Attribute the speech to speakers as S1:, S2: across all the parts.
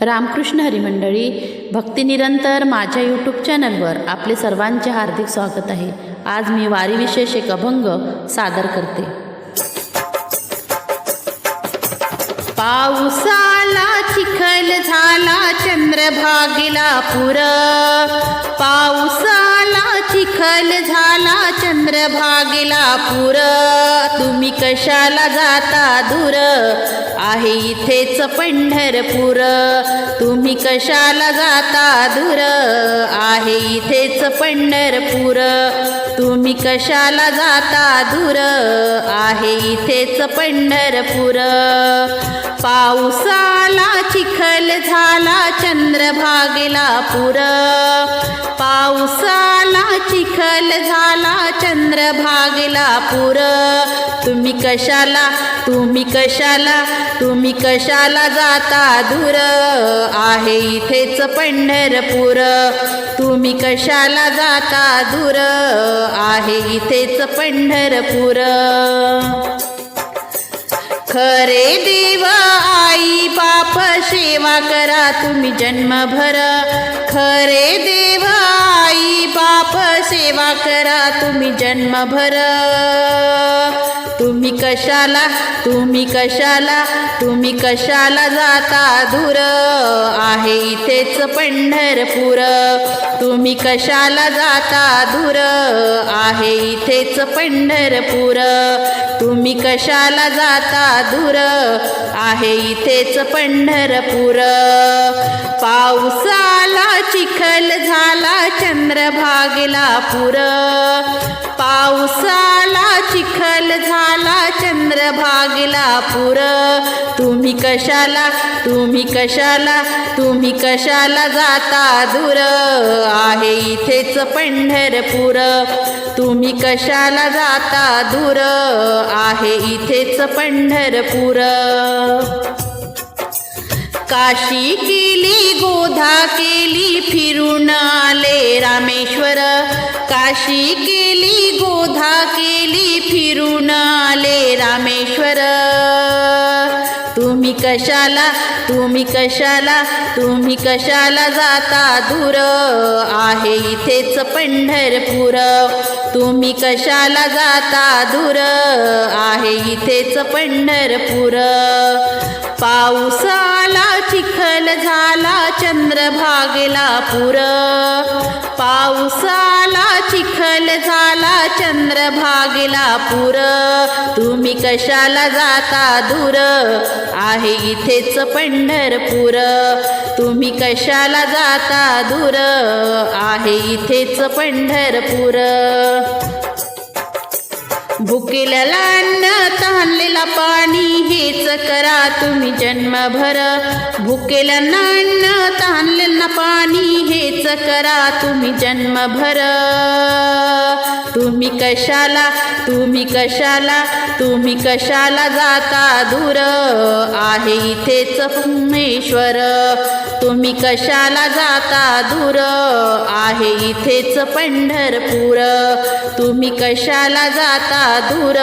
S1: रामकृष्ण हरिमंडळी भक्तिनिरंतर माझ्या यूट्यूब चॅनलवर आपले सर्वांचे हार्दिक स्वागत आहे. आज मी वारीविशेष एक अभंग सादर करते. पावसाला चिखल झाला चंद्रभागेला पुर पावसाला चिखल झाला चंद्रभागेला पुर. तुम्ही कशाला जाता दूर? आहे इथेच पंढरपूर. तुम्ही कशाला जाता दूर? आहे इथेच पंढरपूर. तुम्ही कशाला जाता दूर? आहे इथेच पंढरपूर. पाऊस आला झाला चंद्रभागेला पुर. पाऊसाला चिखल झाला चंद्रभागेला पुर. तुम्ही कशाला तुम्ही कशाला तुम्ही कशाला जाता दूर आहे इथेच पंढरपूर. तुम्ही कशाला जाता दूर आहे इथेच पंढरपूर. खरे देव आई बाप सेवा करा तुम्ही जन्मभर. खरे देव आई बाप सेवा करा तुम्ही जन्मभर. तुम्ही कशाला तुम्ही कशाला तुम्ही कशाला जाता दूर आहे इथेच पंढरपूर. तुम्ही कशाला जाता दूर आहे इथेच पंढरपूर. तुम्ही कशाला जाता दूर आहे इथेच पंढरपूर. पावसाला चिखल झाला चंद्रभागेला पुर. पावसाला चिखल झाला चंद्रभागेला पुर. तुम्ही कशाला तुम्ही कशाला तुम्ही कशाला जाता दूर आहे इथेच पंढरपूर. तुम्ही कशाला जाता दूर आहे इथेच पंढरपूर. काशी केली गोधा केली फिरून आले रामेश्वर. काशी केली गोधा केली फिरून आले रामेश्वर. तुम्ही कशाला तुम्ही कशाला तुम्ही कशाला जाता दूर? आहे इथेच पंढरपूर. तुम्ही कशाला जाता दूर? आहे इथेच पंढरपूर. पावसा चिखल झाला चंद्रभागेला पुर. पाऊसाला चिखल झाला चंद्रभागेला पुर. तुम्ही कशाला जाता दूर? आहे इथेच पंढरपूर. तुम्ही कशाला जाता दूर? आहे इथेच पंढरपूर. भुकेल्याला अन्न तहानलेला पाणी हेच करा तुम्ही जन्मभर. भुकेल्याला अन्न तहानलेला पाणी हेच करा तुम्ही जन्मभर. तुम्ही कशाला तुम्ही कशाला तुम्ही कशाला जाता दूर? आहे इथेच पुमेश्वर तुम्ही कशाला जाता दूर? आहे इथेच पंढरपूर. तुम्ही कशाला जाता दूर?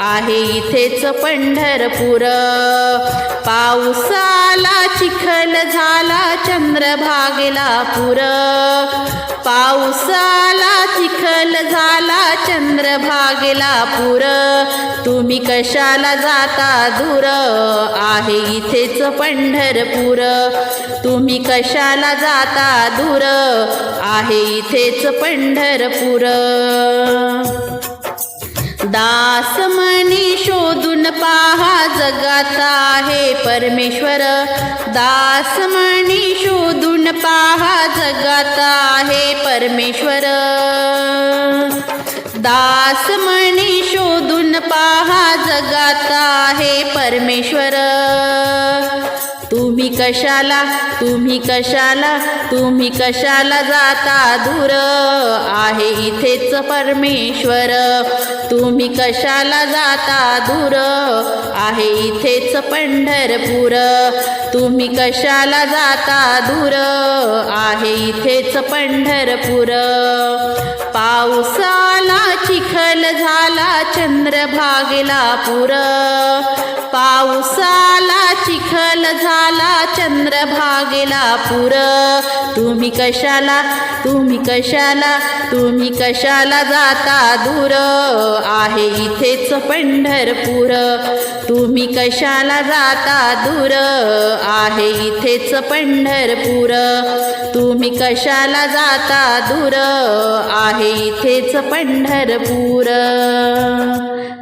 S1: आहे इथेच पंढरपूर. पाऊसाला चिखल झाला चंद्रभागेला पुर. पाऊसाला चिखल झाला चंद्रभागेला पुर. तुम्ही कशाला जाता दूर? आहे इथेच पंढरपूर. तुम्ही कशाला जाता दूर? आहे इथेच पंढरपूर. दास पाहा जगात आहे परमेश्वर. दास म्हणी शोधून पाहा जगात आहे परमेश्वर. दास म्हणी शोधून पाहा जगात आहे परमेश्वर. तुम्ही कशाला तुम्ही कशाला तुम्ही कशाला जाता दूर? आहे इथेच परमेश्वर. तुम्ही कशाला जाता दूर? आहे इथेच पंढरपूर. तुम्ही कशाला जाता दूर? आहे इथेच पंढरपूर. पावसाला चिखल झाला चंद्रभागेला पुर. पावसाला चिखल झाला चंद्रभागेला पुर. तुम्ही कशाला तुम्ही कशाला तुम्ही कशाला जाता दूर? आहे इथेच पंढरपूर. तुम्ही कशाला जाता दूर? आहे इथेच पंढरपूर. तुम्ही कशाला जाता दूर? आहे इथेच पंढरपूर.